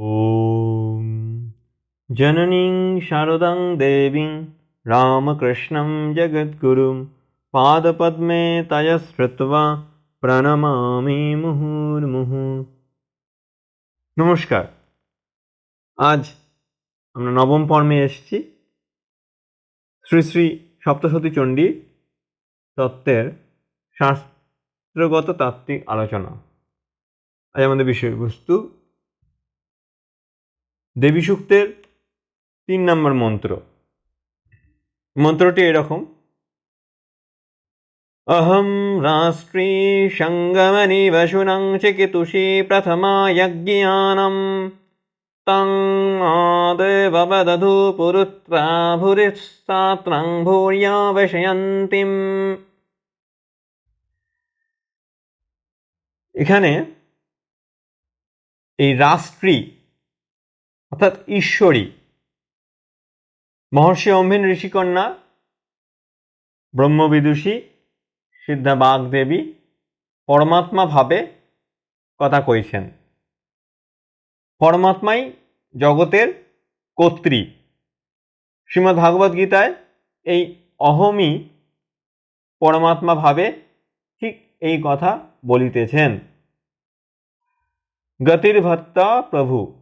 ॐ जननीं शारदां देवीं रामकृष्णं जगद्गुरुं पादपद्मे तया শ্রুত্বা প্রণমামি মুহুর্মুহু নমস্কার আজ আমরা নবম পর্বে এসেছি শ্রী শ্রী সপ্তশতী চণ্ডী তত্ত্বের শাস্ত্রগত তাত্ত্বিক আলোচনা আজ আমাদের বিষয়বস্তু দেবী সূক্তের তিন নম্বর মন্ত্র। মন্ত্রটি এরকম। অহম রাষ্ট্রী সঙ্গমনি বসুনং চিকিতুষী প্রথমা যজ্ঞানম। তং মাদেবদধু পুরুত্রা ভুরিস্তাত্রং ভূর্য়া বসয়ন্তিম এখানে এই রাষ্ট্রী অর্থাৎ ঈশ্বরী। মহর্ষি অম্ভিন ঋষিকন্যা, ব্রহ্মবিদুষী সিদ্ধা বাগদেবী পরমাত্মা ভাবে কথা কইছেন। পরমাত্মাই জগতের কর্ত্রী। শ্রীমদ্ ভাগবত গীতায় এই অহমই পরমাত্মা ভাবে ঠিক এই কথা বলিতেছেন। গতির্ভত্তা প্রভু।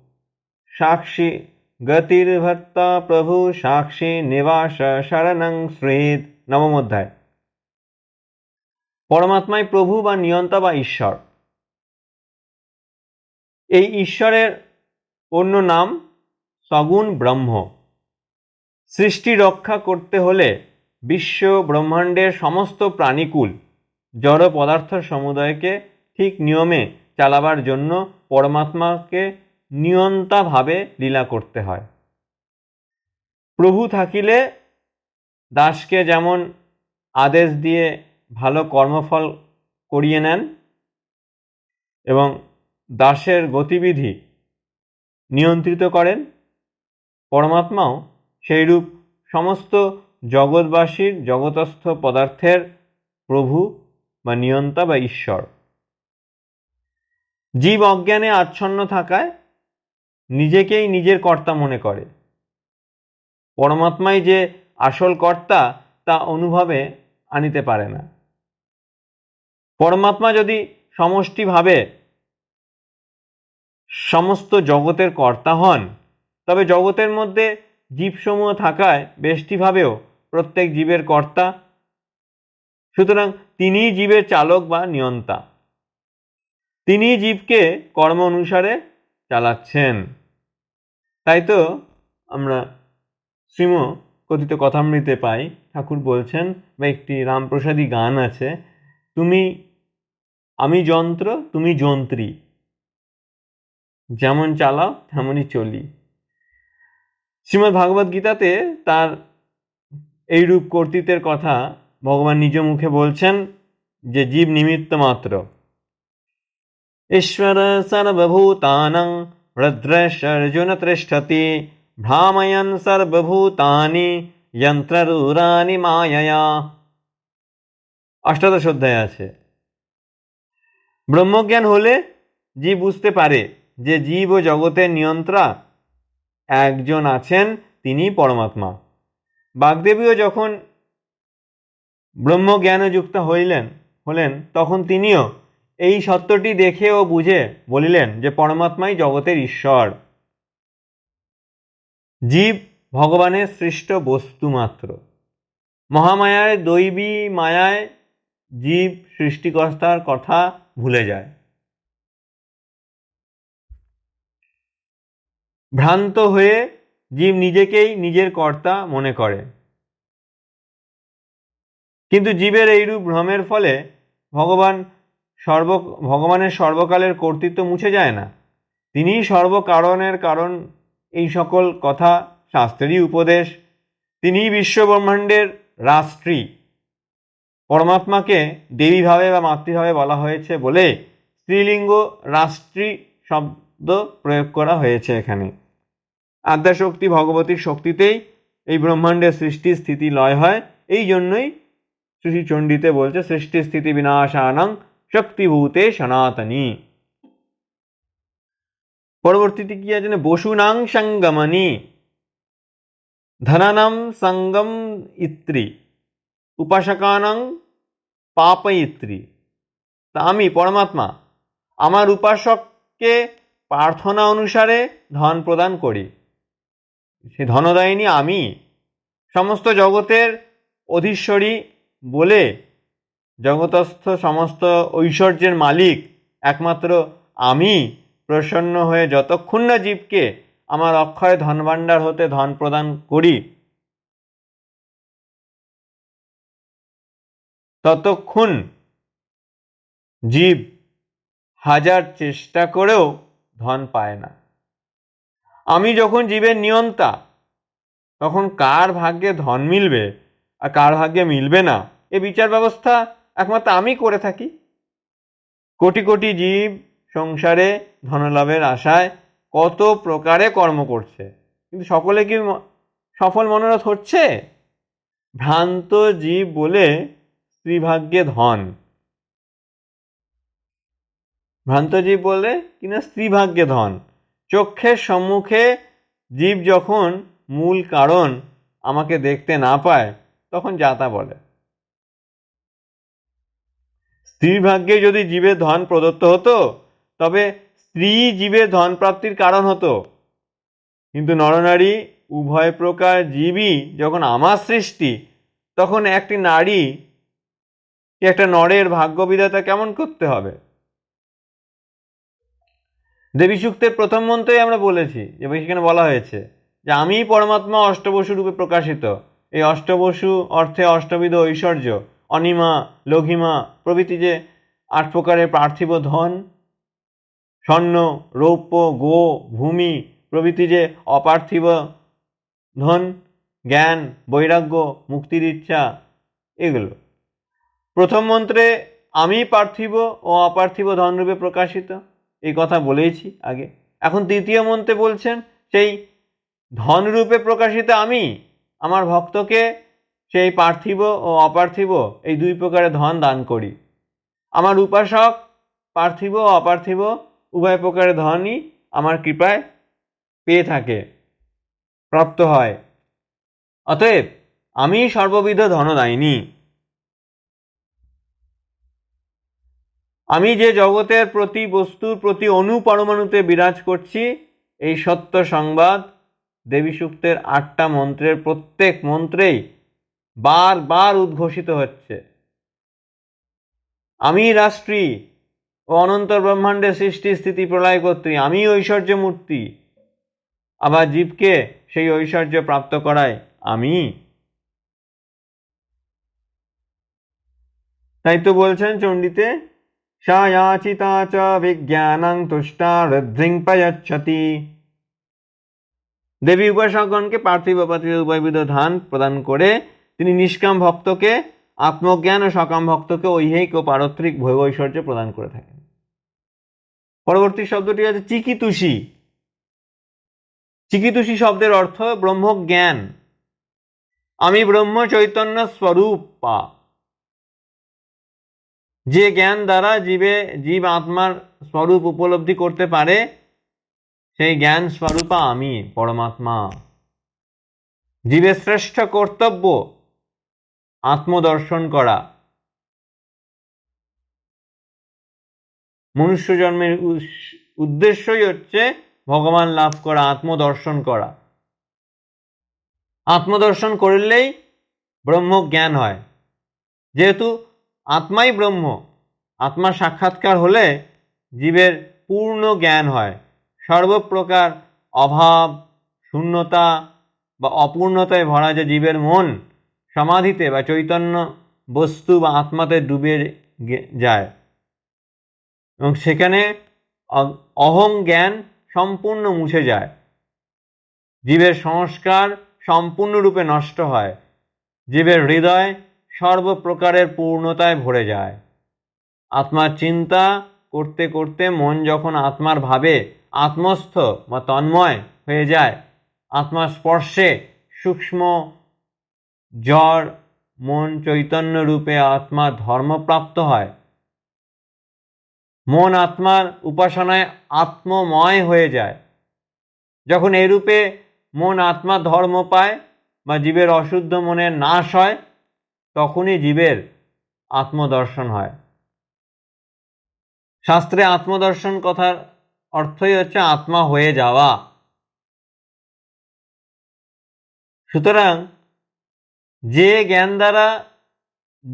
সাক্ষী গতির্ভত্তা প্রভু সাক্ষী নিবাস শরণং শ্রেদ, নবম অধ্যায়। পরমাত্মাই প্রভু বা নিয়ন্তা বা ঈশ্বর। এই ঈশ্বরের অন্য নাম সগুণ ব্রহ্ম। সৃষ্টি রক্ষা করতে হলে বিশ্ব ব্রহ্মাণ্ডের সমস্ত প্রাণীকুল জড় পদার্থ সমুদায়কে ঠিক নিয়মে চালাবার জন্য পরমাত্মাকে নিয়ন্তাভাবে লীলা করতে হয়। প্রভু থাকিলে দাসকে যেমন আদেশ দিয়ে ভালো কর্মফল করিয়ে নেন এবং দাসের গতিবিধি নিয়ন্ত্রিত করেন, পরমাত্মাও সেইরূপ সমস্ত জগৎবাসীর জগতস্থ পদার্থের প্রভু বা নিয়ন্তা বা ঈশ্বর। জীব অজ্ঞানে আচ্ছন্ন থাকায় নিজেকেই নিজের কর্তা মনে করে। পরমাত্মাই যে আসল কর্তা, তা অনুভবে আনিতে পারে না। পরমাত্মা যদি সমষ্টিভাবে সমস্ত জগতের কর্তা হন, তবে জগতের মধ্যে জীবসমূহ থাকায় বেষ্টিভাবেও প্রত্যেক জীবের কর্তা। সুতরাং তিনিই জীবের চালক বা নিয়ন্তা। তিনি জীবকে কর্ম অনুসারে চালাচ্ছেন। তাই তো আমরা শ্রীম কথিত কথামৃতে পাই। ঠাকুর বলছেন, বা একটি রামপ্রসাদী গান আছে, তুমি আমি যন্ত্র, তুমি যন্ত্রী। যেমন চালাও, তেমনই চলি। শ্রীমদ্ ভাগবত গীতাতে তার এইরূপ কর্তৃত্বের কথা ভগবান নিজ মুখে বলছেন যে, জীব নিমিত্ত মাত্র ঈশ্বর সর্বভূতানং তিষ্ঠতি ভ্রাময়ন সর্বভূতানি যন্ত্ররূরানি মায়য়া অষ্টাদশ অধ্যায় আছে। ব্রহ্মজ্ঞান হলে জীব বুঝতে পারে যে জীব ও জগতের নিয়ন্ত্রা, একজন আছেন তিনি পরমাত্মা। বাগদেবীও যখন ব্রহ্মজ্ঞানযুক্ত হইলেন, হলেন, তখন তিনিও এই সত্যটি দেখে ও বুঝে বলিলেন যে পরমাত্মাই জগতের ঈশ্বর। জীব ভগবানের সৃষ্ট বস্তু মাত্র। মহামায়ায়, দৈবী মায়ায় জীব সৃষ্টিকর্তার কথা ভুলে যায়। ভ্রান্ত হয়ে জীব নিজেকেই নিজের কর্তা মনে করে। কিন্তু জীবের এইরূপ ভ্রমের ফলে ভগবান সর্ব, ভগবানের সর্বকালের কর্তৃত্ব মুছে যায় না। তিনিই সর্বকারণের কারণ এই সকল কথা, শাস্ত্রেরই উপদেশ। তিনিই বিশ্বব্রহ্মাণ্ডের রাষ্ট্রী। পরমাত্মাকে দেবীভাবে বা মাতৃভাবে বলা হয়েছে বলে স্ত্রীলিঙ্গ রাষ্ট্রী শব্দ প্রয়োগ করা হয়েছে এখানে। আদ্যাশক্তি ভগবতীর শক্তিতেই এই ব্রহ্মাণ্ডের সৃষ্টি স্থিতি লয় হয়। এই জন্যই শ্রী চণ্ডীতে বলছে সৃষ্টি স্থিতি বিনাশানং শক্তিভূতে সনাতনী। পরবর্তীতে কি আছে? বসুনাং সঙ্গমনি ধনানাম সঙ্গম ইত্রি। উপাসকানাং পাপয়িত্রী। তা আমি, পরমাত্মা, আমার উপাসককে প্রার্থনা অনুসারে ধন প্রদান করি। সে ধনদায়িনী আমি। সমস্ত জগতের অধীশ্বরী বলে জগতস্থ সমস্ত ঐশ্বর্যের মালিক, একমাত্র আমি প্রসন্ন হয়ে যতক্ষণ না জীবকে আমার অক্ষয় ধনভাণ্ডার হতে ধন প্রদান করি, ততক্ষণ জীব হাজার চেষ্টা করেও ধন পায় না। আমি যখন জীবের নিয়ন্তা, তখন কার ভাগ্যে ধন মিলবে আর কার ভাগ্যে মিলবে না, এ বিচার ব্যবস্থা একমাত্র আমি করে থাকি। কোটি কোটি জীব সংসারে ধনলাভের আশায় কত প্রকারে কর্ম করছে। কিন্তু সকলে কি সফল মনোরথ হচ্ছে? ভ্রান্ত জীব বলে স্ত্রীভাগ্যে ধন। ভ্রান্ত জীব বলে কিনা স্ত্রীভাগ্যে ধন। চক্ষের সম্মুখে জীব যখন মূল কারণ আমাকে দেখতে না পায়, তখন যাতা বলে। স্ত্রীর ভাগ্যে যদি জীবের ধন প্রদত্ত হতো, তবে স্ত্রী জীবের ধন প্রাপ্তির কারণ হতো। কিন্তু নরনারী, উভয় প্রকার জীবই যখন আমার সৃষ্টি, তখন একটি নারী একটা নরের ভাগ্য বিধাতা কেমন করতে হবে? দেবী সূক্তের প্রথম মন্ত্রেই আমরা বলেছি, যে সেখানে বলা হয়েছে যে আমি পরমাত্মা অষ্টবসু রূপে প্রকাশিত। এই অষ্টবসু অর্থে অষ্টবিধ ঐশ্বর্য। অনিমা, লঘিমা, প্রভৃতি যে আট প্রকারের পার্থিব ধন, স্বর্ণ, রৌপ্য, গো, ভূমি, প্রভৃতি যে অপার্থিব ধন, জ্ঞান, বৈরাগ্য, মুক্তির ইচ্ছা, এগুলো। প্রথম মন্ত্রে, আমি পার্থিব ও অপার্থিব ধনরূপে প্রকাশিত, এই কথা বলেইছি আগে। এখন তৃতীয় মন্ত্রে বলছেন, সেই ধনরূপে প্রকাশিত আমি, আমার ভক্তকে সেই পার্থিব ও অপার্থিব এই দুই প্রকারের ধন দান করি। আমার উপাসক পার্থিব ও অপার্থিব উভয় প্রকারের ধনই আমার কৃপায় পেয়ে থাকে, প্রাপ্ত হয়। অতএব আমি সর্ববিধ ধনদায়িনী। আমি যে জগতের প্রতি বস্তুর প্রতি অনু পরমাণুতে বিরাজ করছি, এই সত্য সংবাদ দেবী সূক্তের আটটা মন্ত্রের প্রত্যেক মন্ত্রেই বারবার উদ্ঘোষিত হচ্ছে। আমি রাষ্ট্রী ও অনন্ত ব্রহ্মাণ্ডের সৃষ্টি স্থিতি প্রলয় কর্ত্রী আমি ঐশ্বর্য মূর্তি, আবার জীবকে সেই ঐশ্বর্য প্রাপ্ত করায় আমি। তাই তো বলছেন চণ্ডীতে, সায়াচিতা চ তুষ্টা দেবী উপাসকগণকে পার্থিব পার্থিব উভয়বিধ ধান প্রদান করে তিনি নিষ্কাম ভক্তকে, আত্মজ্ঞান ও সকাম ভক্তকে ঐহিক ও পারত্রিক ভোগ ঐশ্বর্য প্রদান করে থাকেন। পরবর্তী শব্দটি আছে চিকিতুষী। চিকিতুষী শব্দের অর্থ ব্রহ্মজ্ঞান। আমি ব্রহ্ম চৈতন্য স্বরূপ পা। যে জ্ঞান দ্বারা জীবে, জীব আত্মার স্বরূপ উপলব্ধি করতে পারে, সেই জ্ঞান স্বরূপা আমি, পরমাত্মা। জীবের শ্রেষ্ঠ কর্তব্য আত্মদর্শন করা। মনুষ্য জন্মের উদ্দেশ্যই হচ্ছে ভগবান লাভ করা, আত্মদর্শন করা। আত্মদর্শন করলেই ব্রহ্ম জ্ঞান হয়। যেহেতু আত্মাই ব্রহ্ম আত্মা সাক্ষাৎকার হলে জীবের পূর্ণ জ্ঞান হয়। সর্বপ্রকার অভাব, শূন্যতা বা অপূর্ণতায় ভরা যে জীবের মন সমাধিতে বা চৈতন্য বস্তু বা আত্মাতে ডুবে যায়। এবং সেখানে অহং জ্ঞান সম্পূর্ণ মুছে যায়। জীবের সংস্কার সম্পূর্ণরূপে নষ্ট হয়। জীবের হৃদয় সর্বপ্রকারের পূর্ণতায় ভরে যায়। আত্মার চিন্তা করতে করতে মন যখন আত্মার ভাবে আত্মস্থ বা তন্ময় হয়ে যায়, আত্মার স্পর্শে সূক্ষ্ম জ্বর, মন চৈতন্য রূপে আত্মার ধর্মপ্রাপ্ত হয়। মন আত্মার উপাসনায় আত্মময় হয়ে যায়। যখন এরূপে মন আত্মা ধর্ম পায় বা জীবের অশুদ্ধ মনের নাশ হয়, তখনই জীবের আত্মদর্শন হয়। শাস্ত্রে আত্মদর্শন কথার অর্থই হচ্ছে আত্মা হয়ে যাওয়া। সুতরাং যে জ্ঞান দ্বারা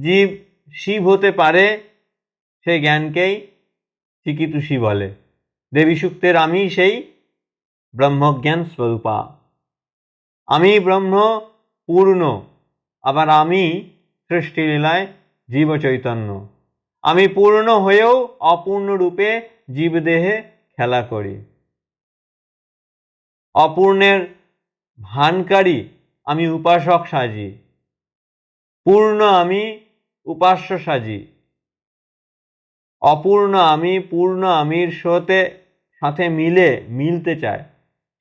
জীব শিব হতে পারে সেই জ্ঞানকেই চিকিতুষী বলে। দেবী সূক্তের আমি সেই ব্রহ্মজ্ঞান স্বরূপা। আমি ব্রহ্ম পূর্ণ, আবার আমি সৃষ্টিলীলায় জীব চৈতন্য। আমি পূর্ণ হয়েও অপূর্ণ রূপে জীবদেহে খেলা করি। অপূর্ণের ভানকারী আমি উপাসক সাজি। পূর্ণ আমি উপাস্য সাজি। অপূর্ণ আমি পূর্ণ আমির সাথে সাথে মিলে মিলতে চায়।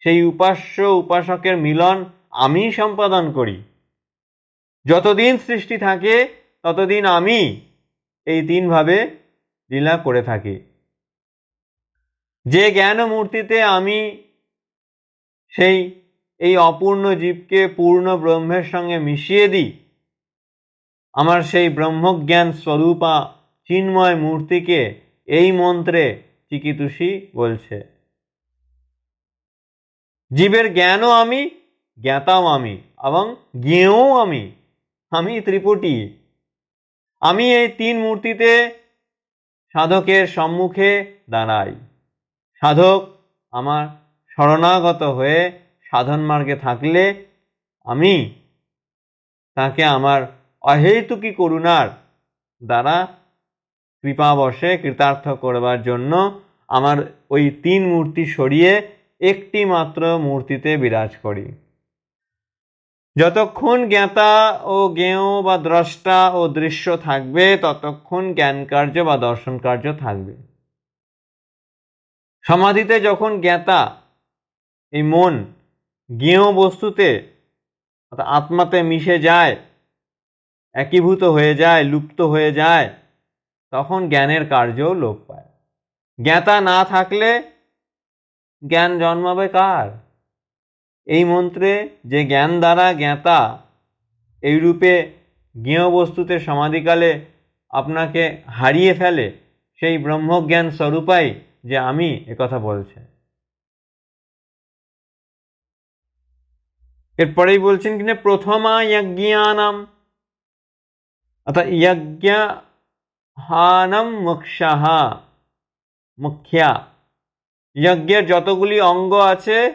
সেই উপাস্য উপাসকের মিলন আমি সম্পাদন করি। যতদিন সৃষ্টি থাকে, ততদিন আমি এই তিনভাবে লীলা করে থাকি। যে জ্ঞান মূর্তিতে আমি সেই, এই অপূর্ণ জীবকে পূর্ণ ব্রহ্মের সঙ্গে মিশিয়ে দিই আমার সেই ব্রহ্মজ্ঞান স্বরূপা চিন্ময় মূর্তিকে এই মন্ত্রে চিকিতুষী বলছে। জীবের জ্ঞানও আমি, জ্ঞাতাও আমি, এবং জ্ঞেয়ও আমি আমি ত্রিপুটি। আমি এই তিন মূর্তিতে সাধকের সম্মুখে দাঁড়াই। সাধক আমার শরণাগত হয়ে সাধন মার্গে থাকলে আমি তাকে আমার অহেতুকী করুণার? দ্বারা কৃপাবশে কৃতার্থ করবার জন্য আমার ওই তিন মূর্তি সরিয়ে একটি মাত্র মূর্তিতে বিরাজ করি। যতক্ষণ জ্ঞাতা ও জ্ঞেয় বা দ্রষ্টা ও দৃশ্য থাকবে, ততক্ষণ জ্ঞান কার্য বা দর্শন কার্য থাকবে। সমাধিতে যখন জ্ঞাতা, এই মন জ্ঞেয় বস্তুতে অর্থাৎ আত্মাতে মিশে যায় একীভূত হয়ে যায়, লুপ্ত হয়ে যায়, তখন জ্ঞানের কার্যও লোপ পায়। জ্ঞাতা না থাকলে জ্ঞান জন্মাবে কার? এই মন্ত্রে যে জ্ঞান দ্বারা জ্ঞাতা এইরূপে জ্ঞেয় বস্তুতে সমাধিকালে আপনাকে হারিয়ে ফেলে সেই ব্রহ্মজ্ঞান স্বরূপাই যে আমি একথা বলছে। এরপরেই বলছেন কিনা, প্রথমা যজ্ঞানাম অর্থাৎ যজ্ঞ হানম মুক্ষাহা মুখ্যা যজ্ঞের যতগুলি অঙ্গ আছে,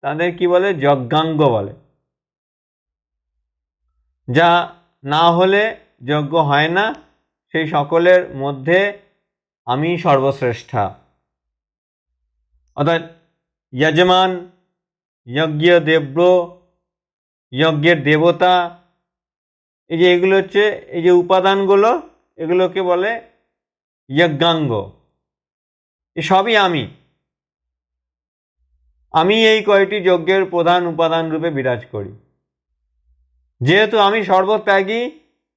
তাদের কি বলে? যজ্ঞাঙ্গ বলে। যা না হলে যজ্ঞ হয় না, সেই সকলের মধ্যে আমি সর্বশ্রেষ্ঠা। অর্থাৎ যজমান যজ্ঞ দেব্র, যজ্ঞের দেবতা এই যে এগুলো হচ্ছে, এই যে উপাদানগুলো, এগুলোকে বলে যজ্ঞাঙ্গ। এ সবই আমি। আমি এই কয়টি যজ্ঞের প্রধান উপাদান রূপে বিরাজ করি। যেহেতু আমি সর্বত্যাগী,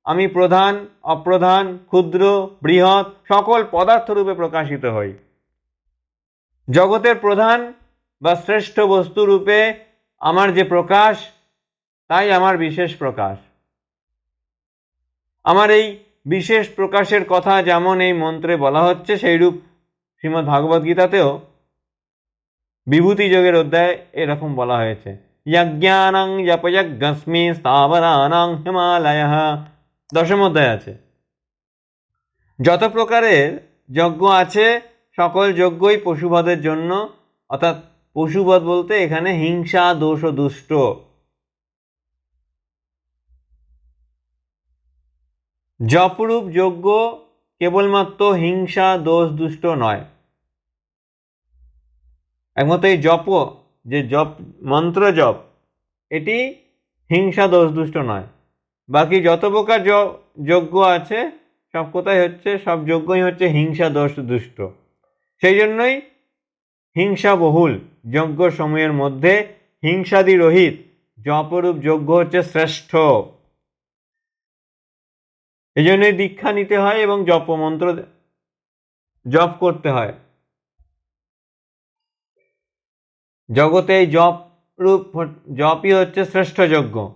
আমি প্রধান, অপ্রধান, ক্ষুদ্র, বৃহৎ, সকল পদার্থ রূপে প্রকাশিত হই। জগতের প্রধান বা শ্রেষ্ঠ বস্তু রূপে আমার যে প্রকাশ, তাই আমার বিশেষ প্রকাশ। আমার এই বিশেষ প্রকাশের কথা যেমন এই মন্ত্রে বলা হচ্ছে, সেইরূপ শ্রীমদ্ গীতাতেও বিভূতি যোগের অধ্যায় এরকম বলা হয়েছে। যজ্ঞানাং যপযজ্ঞস্মি স্থাবরানাং হিমালয় দশম অধ্যায় আছে। যত প্রকারের যজ্ঞ আছে, সকল যজ্ঞই পশুবধের জন্য, অর্থাৎ পশুবধ বলতে এখানে হিংসা, দোষ ও দুষ্ট। জপরূপ যজ্ঞ কেবলমাত্র হিংসা, দোষ, দুষ্ট নয়। একমাত্র এই জপ যে জপ মন্ত্র জপ, এটি হিংসা, দোষ, দুষ্ট নয়। বাকি যত প্রকার যজ্ঞ আছে, সব কোথায় হচ্ছে? সব যজ্ঞই হচ্ছে হিংসা, দোষ, দুষ্ট। সেই জন্যই হিংসা বহুল। যজ্ঞ সময়ের মধ্যে হিংসাদি রহিত জপরূপ যজ্ঞ হচ্ছে শ্রেষ্ঠ। এই জন্যই দীক্ষা নিতে হয় এবং জপ মন্ত্র জপ করতে হয়। জগতে জপ রূপ জপই হচ্ছে শ্রেষ্ঠ যজ্ঞ।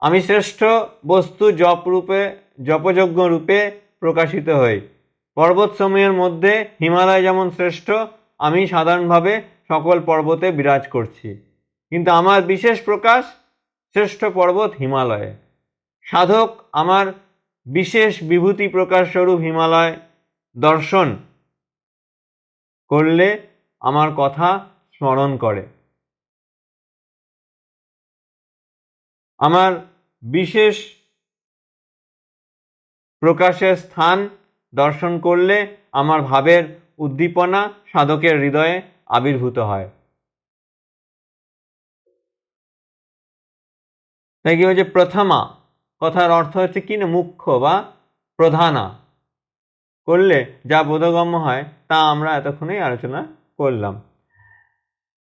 আমি শ্রেষ্ঠ বস্তু জপ রূপে, জপযজ্ঞ রূপে প্রকাশিত হই। পর্বতসমূহের মধ্যে হিমালয় যেমন শ্রেষ্ঠ, আমি সাধারণভাবে সকল পর্বতে বিরাজ করছি। কিন্তু আমার বিশেষ প্রকাশ শ্রেষ্ঠ পর্বত হিমালয়ে। সাধক আমার বিশেষ বিভূতি প্রকাশ স্বরূপ হিমালয় দর্শন করলে আমার কথা স্মরণ করে। আমার বিশেষ প্রকাশের স্থান দর্শন করলে আমার ভাবের উদ্দীপনা সাধকের হৃদয়ে আবির্ভূত হয়। তাই কি হচ্ছে প্রথমা কথার অর্থ হচ্ছে কি না, মুখ্য বা প্রধানা। করলে যা বোধগম্য হয়, তা আমরা এতক্ষণেই আলোচনা করলাম।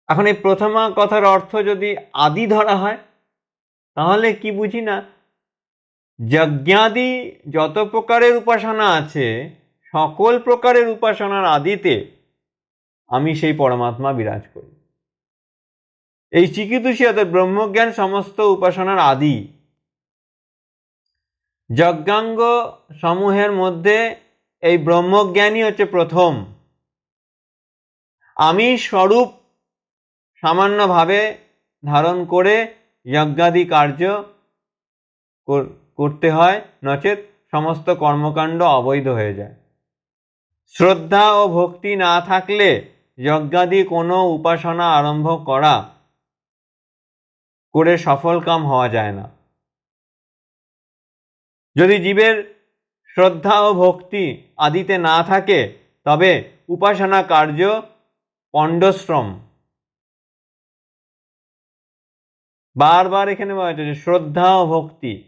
এখন এই প্রথমা কথার অর্থ যদি আদি ধরা হয়, তাহলে কি বুঝি না, যজ্ঞাদি যত প্রকারের উপাসনা আছে, সকল প্রকারের উপাসনার আদিতে আমি সেই পরমাত্মা বিরাজ করি। এই অর্থাৎ ব্রহ্মজ্ঞান সমস্ত উপাসনার আদি। যজ্ঞাঙ্গ সমূহের মধ্যে এই ব্রহ্মজ্ঞানই হচ্ছে প্রথম। আমি স্বরূপ সামান্যভাবে ধারণ করে যজ্ঞাদি কার্য কর- করতে হয়, নচেত সমস্ত কর্মকাণ্ড অবৈধ হয়ে যায়। শ্রদ্ধা ও ভক্তি না থাকলে যজ্ঞাদি কোনো উপাসনা আরম্ভ করা, করে সফল কাম হওয়া যায় না। যদি জীবের শ্রদ্ধা ও ভক্তি আদিতে না থাকে, তবে উপাসনা কার্য পণ্ডশ্রম। বারবার এখানে বলা হয়েছে যে শ্রদ্ধা ও ভক্তি।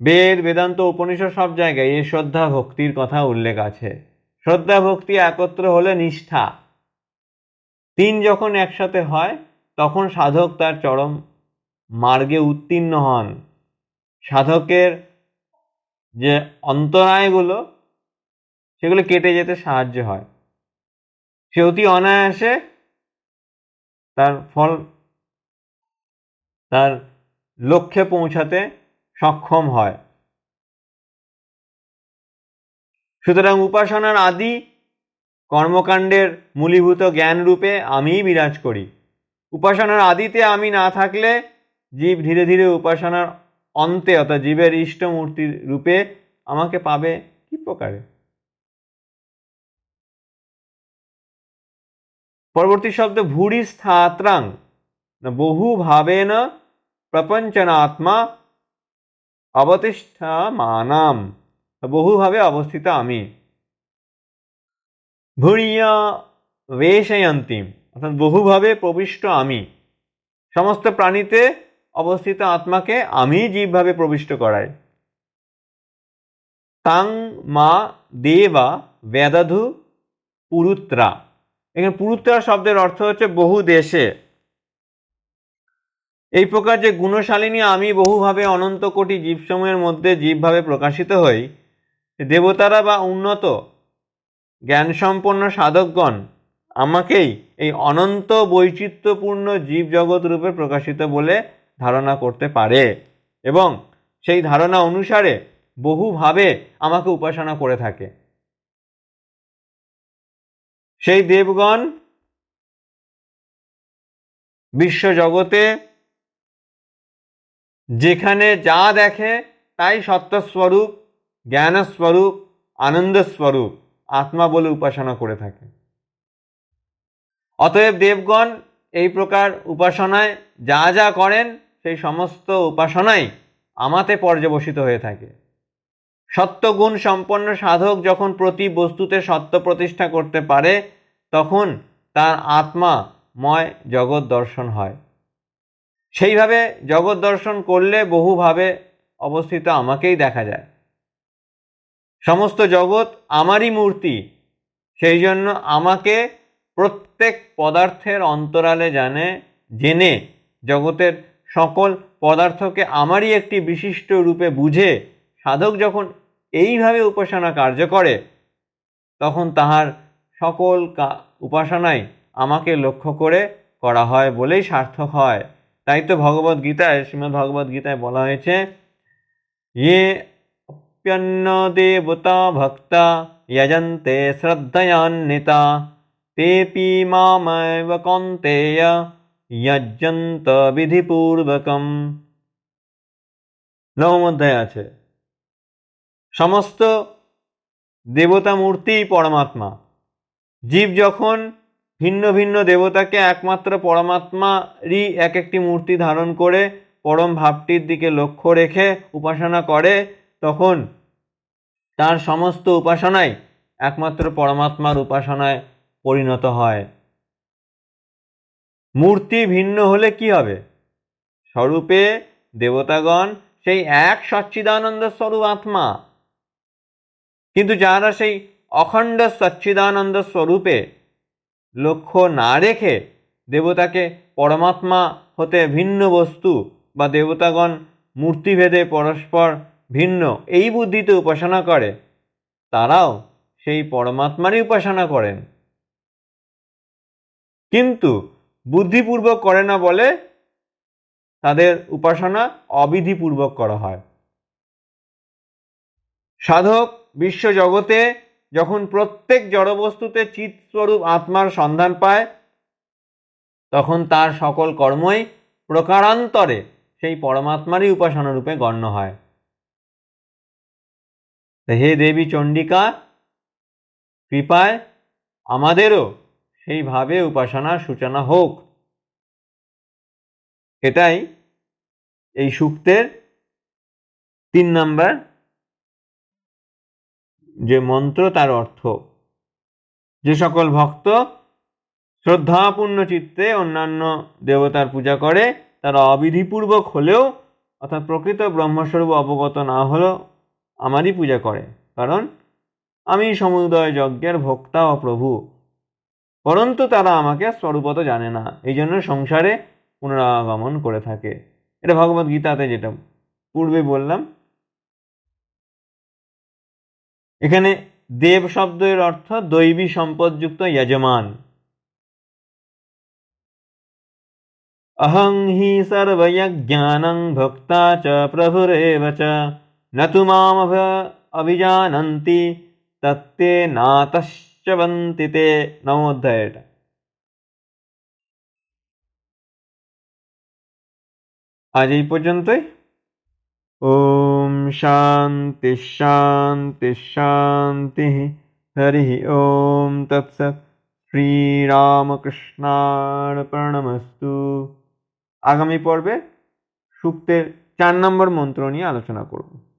বেদ, বেদান্ত, উপনিষদ সব জায়গায় এই শ্রদ্ধা ভক্তির কথা উল্লেখ আছে। শ্রদ্ধা ভক্তি একত্র হলে নিষ্ঠা। তিন যখন একসাথে হয়, তখন সাধক তার চরম মার্গে উত্তীর্ণ হন। সাধকের যে অন্তরায়গুলো, সেগুলো কেটে যেতে সাহায্য হয়। সে অতি অনায়াসে তার ফল, তার লক্ষ্যে পৌঁছাতে সক্ষম হয়। সুতরাং উপাসনার আদি কর্মকাণ্ডের মূলীভূত জ্ঞান রূপে আমিই বিরাজ করি। উপাসনার আদিতে আমি না থাকলে জীব ধীরে ধীরে উপাসনার অন্তে অর্থাৎ জীবের ইষ্ট মূর্তির রূপে আমাকে পাবে কি প্রকারে? পরবর্তী শব্দ ভুরি স্থাত্রাং বহু ভাবেন প্রপঞ্চনাত্মা অবতিষ্ঠা মানাম বহুভাবে অবস্থিত আমি। ভুরিয়া বেশয়ন্তিম অর্থাৎ বহুভাবে প্রবিষ্ট আমি। সমস্ত প্রাণীতে অবস্থিত আত্মাকে আমি জীবভাবে প্রবিষ্ট করাই। তাং মা, দেবা, বেদাধু, পুরুত্রা। এখানে পুরুত্রা শব্দের অর্থ হচ্ছে বহু দেশে। এই প্রকার যে গুণশালিনী আমি বহুভাবে অনন্ত কোটি জীবসমূহের মধ্যে জীবভাবে প্রকাশিত হই দেবতারা বা উন্নত জ্ঞানসম্পন্ন সাধকগণ আমাকেই এই অনন্ত বৈচিত্র্যপূর্ণ জীব জগৎ রূপে প্রকাশিত বলে ধারণা করতে পারে এবং সেই ধারণা অনুসারে বহুভাবে আমাকে উপাসনা করে থাকে। সেই দেবগণ বিশ্বজগতে যেখানে যা দেখে তাই সত্যস্বরূপ, জ্ঞানস্বরূপ, আনন্দস্বরূপ, আত্মা বলে উপাসনা করে থাকে। অতএব দেবগণ এই প্রকার উপাসনায় যা যা করেন সেই সমস্ত উপাসনাই আমাতে পর্যবসিত হয়ে থাকে। সত্যগুণ সম্পন্ন সাধক যখন প্রতি বস্তুতে সত্য প্রতিষ্ঠা করতে পারে, তখন তার আত্মাময় জগৎ দর্শন হয়। সেইভাবে জগৎ দর্শন করলে বহুভাবে অবস্থিত আমাকেই দেখা যায়। সমস্ত জগৎ আমারই মূর্তি, সেই জন্য আমাকে প্রত্যেক পদার্থের অন্তরালে জানে, জেনে জগতের সকল পদার্থকে আমারই একটি বিশিষ্ট রূপে বুঝে সাধক যখন এইভাবে উপাসনা কার্য করে, তখন তাহার সকল উপাসনাই আমাকে লক্ষ্য করে করা হয় বলেই সার্থক হয়। তাই তো ভগবদ গীতায়, শ্রীমদ্ ভগবদ গীতায় বলা হয়েছে ইয়ে অপ্যন্ন দেবতা ভক্তা যজন্তে শ্রদ্ধয়ান্বিতা, তেপি মামেব কন্তেয় যজ্জন্ত বিধিপূর্বকম। নবম অধ্যায় আছে। সমস্ত দেবতা মূর্তি পরমাত্মা। জীব যখন ভিন্ন ভিন্ন দেবতাকে একমাত্র পরমাত্মারই এক একটি মূর্তি ধারণ করে পরম ভাবটির দিকে লক্ষ্য রেখে উপাসনা করে, তখন তার সমস্ত উপাসনাই একমাত্র পরমাত্মার উপাসনায় পরিণত হয়। মূর্তি ভিন্ন হলে কি হবে? স্বরূপে দেবতাগণ সেই এক সচ্চিদানন্দ স্বরূপ আত্মা। কিন্তু যারা সেই অখণ্ড সচ্চিদানন্দ স্বরূপে লক্ষ্য না রেখে দেবতাকে পরমাত্মা হতে ভিন্ন বস্তু বা দেবতাগণ মূর্তিভেদে পরস্পর ভিন্ন এই বুদ্ধিতে উপাসনা করে, তারাও সেই পরমাত্মারই উপাসনা করেন। কিন্তু বুদ্ধিপূর্বক করে না বলে তাদের উপাসনা অবিধিপূর্বক করা হয়। সাধক বিশ্ব জগতে যখন প্রত্যেক জড়বস্তুতে চিৎস্বরূপ আত্মার সন্ধান পায়, তখন তার সকল কর্মই প্রকারান্তরে সেই পরমাত্মারই উপাসনা রূপে গণ্য হয়। হে দেবী চণ্ডিকা, কৃপায় আমাদেরও সেইভাবে উপাসনার সূচনা হোক। এটাই এই সূক্তের তিন নাম্বার যে মন্ত্র, তার অর্থ। যে সকল ভক্ত শ্রদ্ধাপূর্ণ চিত্তে অন্যান্য দেবতার পূজা করে, তারা অবিধিপূর্বক হলেও, অর্থাৎ প্রকৃত ব্রহ্মস্বরূপ অবগত না হলেও আমারই পূজা করে। কারণ আমি সমুদয় যজ্ঞের ভোক্তা ও প্রভু। পরন্তু তারা আমাকে স্বরূপত জানে না। এই জন্য সংসারে পুনরাগমন করে থাকে। এটা ভগবদ গীতাতে যেটা পূর্বে বললাম। এখানে দেব শব্দের অর্থ দৈবী সম্পদযুক্ত যজমান অহং হি সর্বজ্ঞানং ভক্তা চ প্রভুরেব চ। ন তু মাম অভিজানন্তি তত্তে নাতশ্চবন্তি তে এটা আজ এই পর্যন্তই ওম শান্তি শান্তি শান্তি হরি ওম তৎসৎ শ্রীরামকৃষ্ণার্পণমস্তু আগামী পর্বে সূক্তের চার নম্বর মন্ত্র নিয়ে আলোচনা করব